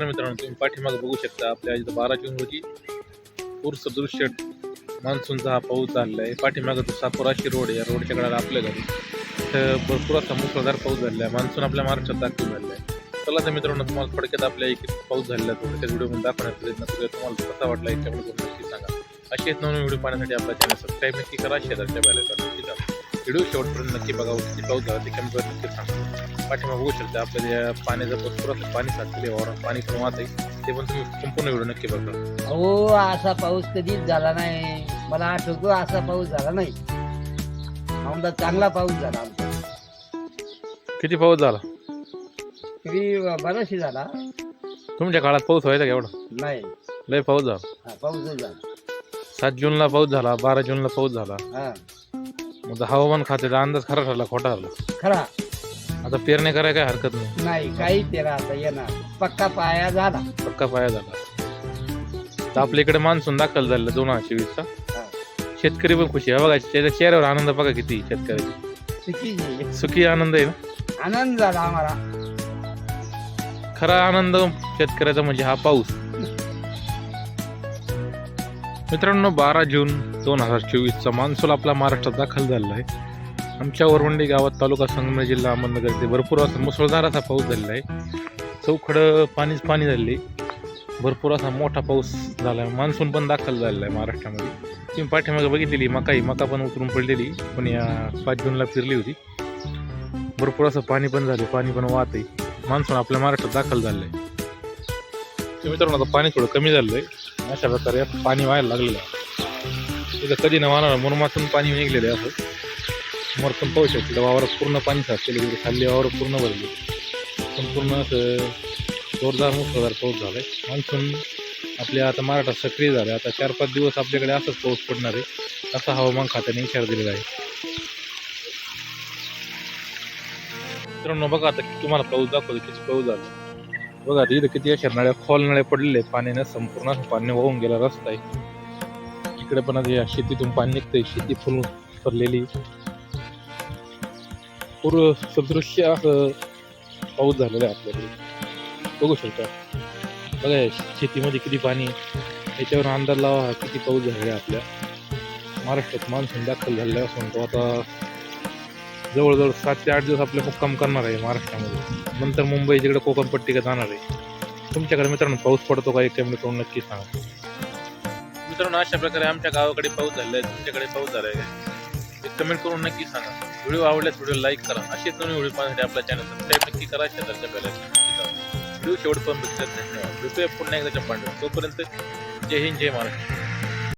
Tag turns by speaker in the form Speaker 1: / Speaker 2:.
Speaker 1: मित्रांनो तुम्ही पाठीमागे बघू शकता आपल्या इथं बारा जून रोजी पूर सदृश्य मान्सूनचा हा पाऊस झालेला आहे. पाठीमागं तो सापुराशी रोड आहे. या रोडच्या कडाला आपल्या घरी तर भरपूर असा मुसळधार पाऊस झालेला आहे. मान्सून आपल्या महाराष्ट्रात दाखल झालेला आहे. चला तर मित्रांनो तुम्हाला थोडक्यात आपल्या एक पाऊस झालेला आहे. थोडक्यात व्हिडिओ दाखवण्याचा प्रयत्न करूया. तुम्हाला कसा वाटला याच्यामध्ये नक्की सांगा. असेच नवीन व्हिडिओ पाहण्यासाठी आपला चॅनल सबस्क्राईब नक्की करा. शेजारच्या बेलायकॉन नक्की व्हिडिओ शेवटपर्यंत नक्की बघा. किती पाऊस झाला ते कमी नक्की सांगा. पाठीमाग बघू शकता आपल्या पाण्याचं असं पाणी साचलेलं वावरात पाणी पण वाहत आहे ते पण तुम्ही संपूर्ण व्हिडिओ नक्की बघा.
Speaker 2: अहो असा पाऊस कधीच झाला नाही. मला आठवतो असा पाऊस झाला नाही. औंधा चांगला पाऊस झाला आमचा.
Speaker 1: किती पाऊस झाला?
Speaker 2: तरी बराचशी झाला.
Speaker 1: तुमच्या काळात पाऊस व्हायचा का एवढा?
Speaker 2: नाही.
Speaker 1: लय पाऊस झाला.
Speaker 2: हा पाऊसच झाला.
Speaker 1: सात जूनला पाऊस झाला बारा जूनला पाऊस झाला.
Speaker 2: हा.
Speaker 1: मग हवामान खात्याचा अंदाज खरा ठरला खोटा ठरला.
Speaker 2: खरा.
Speaker 1: आता पेरणी करायला काय हरकत नाही.
Speaker 2: नाही काही तेरा आता येणार. पक्का पाया झाला.
Speaker 1: पक्का पाया झाला. तर आपल्या इकडे मान्सून दाखल झालेला दोन हजार चोवीसचा
Speaker 2: हा.
Speaker 1: शेतकरी पण खुशी आहे. बघा त्याच्या चेहऱ्यावर आनंद बघा किती शेतकऱ्याची.
Speaker 2: सुखी जी.
Speaker 1: सुखी आनंद आहे ना?
Speaker 2: आनंद झाला आम्हाला.
Speaker 1: खरा आनंद शेतकऱ्याचा म्हणजे हा पाऊस. मित्रांनो बारा जून दोन हजार चोवीसचा मान्सून आपला महाराष्ट्रात दाखल झालेला आहे. आमच्या वरवंडी गावात तालुका संगमे जिल्हा अहमदनगर येथे भरपूर असा मुसळधार असा पाऊस झालेला आहे. चौखडं पाणीच पाणी झालेली. भरपूर असा मोठा पाऊस झाला. आहे मान्सून पण दाखल झालेला आहे महाराष्ट्रामध्ये. तुम्ही पाठीमागे बघितलेली मका ही मका पण उतरून पडलेली पण या पाच जूनला फिरली होती. भरपूर असं पाणी पण झाले पाणी पण वाहत. आहे मान्सून आपल्या महाराष्ट्रात दाखल झालं आहे. तर मित्रांनो आता पाणी थोडं कमी झालं आहे. अशा प्रकारे पाणी व्हायला लागलेलं आहे. तिथं कधी न वाहणार मुरमातून पाणी निघलेलं आहे असं. मरतून पाहू शकतो तिथं वावरात पूर्ण पाणी साचलेलं तिथे खाल्ली वावर पूर्ण भरली. संपूर्ण असं जोरदार मुसळधार पाऊस झाला आहे मान्सून आपल्या आता महाराष्ट्रात सक्रिय झालं आता चार पाच दिवस आपल्याकडे असंच पाऊस पडणार आहे असा हवामान खात्याने इशारा दिलेला आहे. मित्रांनो बघा आता तुम्हाला पाऊस दाखवतो किती पाऊस झाला बघा आता इथं किती अशा नळ्या खोल नळ्या पडलेले पाण्याने संपूर्ण पाणी वाहून गेला रस्ता आहे. इकडे पण आता या शेतीतून पाणी निघतंय शेती फुल भरलेली. पूर्व सदृश्य असं पाऊस झालेला आहे आपल्याकडे बघू शकता बघा शेतीमध्ये किती पाणी याच्यावर अंदाज लावा हा किती पाऊस झालेला आहे आपल्या महाराष्ट्रात मान्सून दाखल झालेला आहे असं आता जवळजवळ सात ते आठ दिवस आपल्या मुक्काम करणार आहे महाराष्ट्रामध्ये नंतर मुंबई जिकडे कोकणपट्टीकडे जाणार आहे तुमच्याकडे मित्रांनो पाऊस पडतो का एक कमी करून नक्की सांगा मित्रांनो अशा प्रकारे आमच्या गावाकडे पाऊस झाला आहे तुमच्याकडे पाऊस झाला आहे का एक कमेंट करून नक्की सांगा. व्हिडिओ आवडल्यास व्हिडिओ लाईक करा. असेच नवीन व्हिडिओ पाहण्यासाठी आपल्या चॅनल सबस्क्राईब नक्की करा. शेजारच्या बेलायकॉन नक्की दाबा. व्हिडिओ शेवटपर्यंत पण धन्यवाद. भेटूया पुन्हा एकदा पांडव तोपर्यंत जय हिंद जय महाराष्ट्र.